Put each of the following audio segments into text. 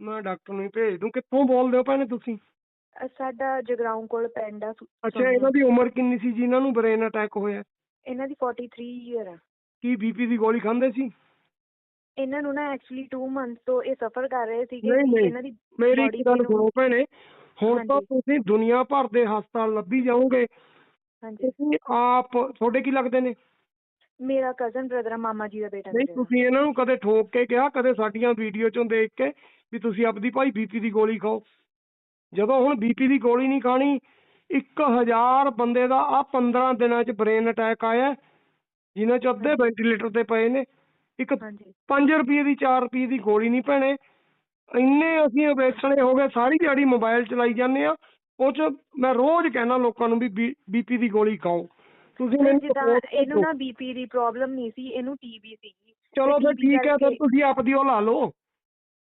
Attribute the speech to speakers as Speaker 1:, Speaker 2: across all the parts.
Speaker 1: ਮੈਂ ਡਾਕਟਰ ਨੂੰ ਹੀ ਭੇਜ ਦੂੰ ਕਿੱਥੋਂ ਬੋਲਦੇ ਹੋ ਭੈਣੇ ਤੁਸੀਂ?
Speaker 2: ਅ, ਸਾਡਾ ਜਗਰਾਉਂ ਕੋਲ ਪਿੰਡ ਆ ਸੁ-
Speaker 1: ਅੱਛਾ। ਇਹਨਾਂ ਦੀ ਉਮਰ ਕਿੰਨੀ ਸੀ ਜਿਨ੍ਹਾਂ ਨੂੰ ਬ੍ਰੇਨ ਅਟੈਕ ਹੋਇਆ।
Speaker 2: ਇਹਨਾਂ ਦੀ 43 ਈਅਰ ਆ।
Speaker 1: ਕੀ ਬੀਪੀ ਦੀ ਗੋਲੀ ਖਾਂਦੇ ਸੀ?
Speaker 2: ਇਹਨਾਂ ਨੂੰ ਨਾ ਐਕਚੁਅਲੀ 2 ਮੰਥ ਤੋਂ ਇਹ ਸਫਰ ਕਰ ਰਹੇ ਸੀਗੇ
Speaker 1: ਨਹੀਂ,
Speaker 2: ਕਿ
Speaker 1: ਨਹੀਂ।
Speaker 2: ਇਹਨਾਂ ਦੀ
Speaker 1: ਮੇਰੀ
Speaker 2: body
Speaker 1: ਇੱਕ ਗੱਲ ਸੁਣੋ ਭੈਣੇ ਹੁਣ ਤਾਂ
Speaker 2: ਹਾਂਜੀ।
Speaker 1: ਤੁਸੀਂ ਦੁਨੀਆ ਭਰ ਦੇ ਹਸਪਤਾਲ ਲੱਭੀ ਜਾਓਗੇ।
Speaker 2: ਹਾਂਜੀ।
Speaker 1: ਤੁਸੀਂ ਆਪ ਤੁਹਾਡੇ ਕੀ ਲੱਗਦੇ ਨੇ?
Speaker 2: ਮੇਰਾ ਕਜ਼ਨ ਬ੍ਰਦਰ ਮਾਮਾ ਜੀ ਦਾ ਬੇਟਾ
Speaker 1: ਨਹੀਂ
Speaker 2: ਮੇਰਾ।
Speaker 1: ਤੁਸੀਂ ਇਹਨਾਂ ਨੂੰ ਕਦੇ ਠੋਕ ਕੇ ਕਿਹਾ? ਕਦੇ ਸਾਡੀਆਂ ਵੀਡੀਓ ਚੋਂ ਦੇਖ ਕੇ ਵੀ ਤੁਸੀਂ ਆਪਦੀ ਭਾਈ ਬੀਪੀ ਦੀ ਗੋਲੀ ਖਾਓ? ਜਦੋਂ ਹੁਣ ਬੀਪੀ ਦੀ ਗੋਲੀ ਨਹੀਂ ਖਾਣੀ 1000 ਬੰਦੇ ਦਾ ਆ 15 ਦਿਨਾਂ 'ਚ ਬ੍ਰੇਨ ਅਟੈਕ ਆਇਆ ਜਿਨ੍ਹਾਂ 'ਚ ਅੱਧੇ ਵੈਂਟੀਲੇਟਰ ਤੇ ਪਏ ਨੇ। ਇੱਕ
Speaker 2: ਹਾਂਜੀ।
Speaker 1: 5 ਰੁਪਏ ਦੀ 4 ਰੁਪਏ ਦੀ ਗੋਲੀ ਨਹੀਂ ਭੈਣੇ। ਇੰਨੇ ਅਸੀਂ ਵੇਚਣੇ ਹੋ ਗਏ ਸਾਰੀ ਦਿਹਾੜੀ ਮੋਬਾਈਲ ਚਲਾਈ ਜਾਂਦੇ ਆ ਉਹ 'ਚ ਮੈਂ ਰੋਜ਼ ਕਹਿਣਾ ਲੋਕਾਂ ਨੂੰ ਵੀ ਬੀਪੀ ਦੀ ਗੋਲੀ ਖਾਓ। ਤੁਸੀਂ ਮੈਨੂੰ
Speaker 2: ਜਿੱਦਾਂ ਇਹਨੂੰ। ਨਾ ਬੀਪੀ ਦੀ ਪ੍ਰੋਬਲਮ ਨਹੀਂ ਸੀ ਇਹਨੂੰ ਟੀਬੀ ਸੀਗੀ।
Speaker 1: ਚਲੋ ਫਿਰ ਠੀਕ ਹੈ ਫਿਰ ਤੁਸੀਂ ਆਪਦੀ ਉਹ ਲਾ ਲਓ।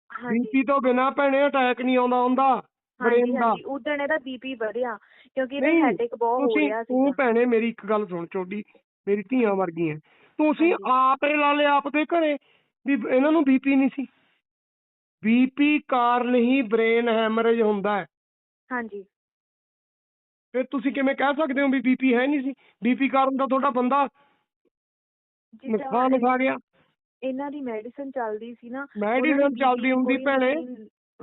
Speaker 1: ਬੀਪੀ ਤੋਂ ਬਿਨਾ ਭੈਣੇ ਅਟੈਕ ਨਹੀਂ ਆਉਂਦਾ ਹੁੰਦਾ ਬ੍ਰੇਨ ਦਾ
Speaker 2: ਉਦੋਂ ਇਹਦਾ ਬੀਪੀ ਵਧਿਆ ਕਿਉਂਕਿ ਇਹਦਾ ਹੈਡੇਕ ਬਹੁਤ ਹੋ ਰਿਹਾ
Speaker 1: ਤੂੰ
Speaker 2: ਸੀ
Speaker 1: ਭੈਣੇ ਮੇਰੀ ਇੱਕ ਗੱਲ ਸੁਣ ਚੋਡੀ ਮੇਰੀ ਧੀਆਂ ਵਰਗੀ ਹੈ ਤੁਸੀਂ। ਆਪ ਹੀ ਲਾ ਲਿਆ ਆਪਦੇ ਘਰੇ ਵੀ ਇਹਨਾਂ ਨੂੰ ਬੀਪੀ ਨਹੀਂ ਸੀ। ਬੀਪੀ ਕਾਰਨ ਹੀ ਬ੍ਰੇਨ ਹੈਮਰੇਜ ਹੁੰਦਾ ਹੈ।
Speaker 2: ਹਾਂਜੀ।
Speaker 1: ਫਿਰ ਤੁਸੀਂ ਕਿਵੇਂ ਕਹਿ ਸਕਦੇ ਹੋ ਵੀ ਬੀਪੀ ਹੈ ਨਹੀਂ ਸੀ? ਬੀਪੀ ਕਾਰਨ ਤਾਂ ਤੁਹਾਡਾ ਬੰਦਾ ਨੁਕਸਾਨ ਖਾ ਗਿਆ
Speaker 2: ਇਹਨਾਂ ਦੀ ਮੈਡੀਸਿਨ ਚੱਲਦੀ ਸੀ ਨਾ ਉਹਨਾਂ ਨੇ
Speaker 1: ਚੱਲਦੀ ਹੁੰਦੀ
Speaker 2: ਕੋਈ
Speaker 1: ਭੈਣੇ।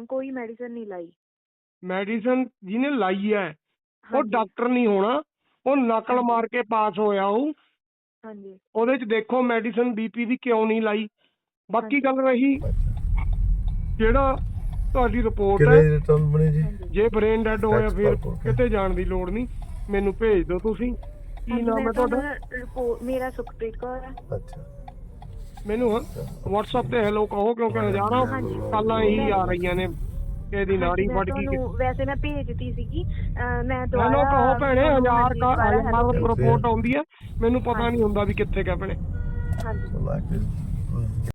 Speaker 2: ਕੋਈ ਮੈਡੀਸਿਨ ਨਹੀਂ ਲਾਈ।
Speaker 1: ਮੈਡੀਸਨ ਜਿਹਨੇ ਲਾਈ ਹੈ ਉਹ
Speaker 2: ਹਾਂਜੀ,
Speaker 1: ਡਾਕਟਰ ਨਹੀਂ ਹੋਣਾ ਉਹ ਨਕਲ। ਮਾਰ ਕੇ ਪਾਸ ਹੋਇਆ ਉਹ।
Speaker 2: ਹਾਂਜੀ।
Speaker 1: ਉਹਦੇ ਚ ਦੇਖੋ ਮੈਡੀਸਨ ਬੀਪੀ ਦੀ ਕਿਉਂ ਨਹੀਂ ਲਾਈ। ਬਾਕੀ। ਗੱਲ ਰਹੀ ਜਿਹੜਾ ਤੁਹਾਡੀ ਰਿਪੋਰਟ
Speaker 3: ਕਿੰਨੇ
Speaker 1: ਹੈ।
Speaker 3: ਰਿਟਰਨ ਬਣੀ ਜੀ?
Speaker 1: ਜੇ ਬ੍ਰੇਨ ਡੈਡ ਹੋਇਆ ਫਿਰ. ਕਿਤੇ ਜਾਣ ਦੀ ਲੋੜ ਨਹੀਂ। ਮੈਨੂੰ ਭੇਜ ਦਿਓ ਤੁਸੀਂ। ਕੀ ਨਾਮ ਹੈ ਤੁਹਾਡਾ?
Speaker 2: ਰਿਪੋਰਟ ਮੇਰਾ ਸੁਖਪ੍ਰੀਤ ਕੌਰ ਹੈ।
Speaker 3: ਅੱਛਾ।
Speaker 1: ਮੈਨੂੰ WhatsApp ਤੇ ਹੈਲੋ ਕਹੋ ਕਿਉਂਕਿ ਹਜ਼ਾਰਾਂ
Speaker 2: ਹਾਂਜੀ।
Speaker 1: ਕਾਲਾਂ ਹੀ ਆ ਰਹੀਆਂ ਨੇ ਕਿ ਇਹਦੀ ਨਾੜੀ
Speaker 2: ਮੈਂ
Speaker 1: ਫਟ ਗਈ
Speaker 2: ਤੁਹਾਨੂੰ ਵੈਸੇ ਮੈਂ ਭੇਜਤੀ ਸੀਗੀ। ਅਹ ਮੈਂ
Speaker 1: ਹੈਲੋ
Speaker 2: ਦੁਬਾਰਾ
Speaker 1: ਕਹੋ ਭੈਣੇ
Speaker 2: ਤੁਹਾਨੂੰ
Speaker 1: ਹਜ਼ਾਰ
Speaker 2: ਹਾਂਜੀ,
Speaker 1: ਕਾ
Speaker 2: ਦੁਬਾਰਾ hello
Speaker 1: ਹਜ਼ਾਰ
Speaker 2: ਭੇਜ-
Speaker 1: ਰਿਪੋਰਟ ਆਉਂਦੀ ਹੈ। ਮੈਨੂੰ ਪਤਾ। ਨਹੀਂ ਹੁੰਦਾ ਵੀ ਕਿੱਥੇ ਕਾ ਭੈਣੇ।
Speaker 2: ਹਾਂਜੀ.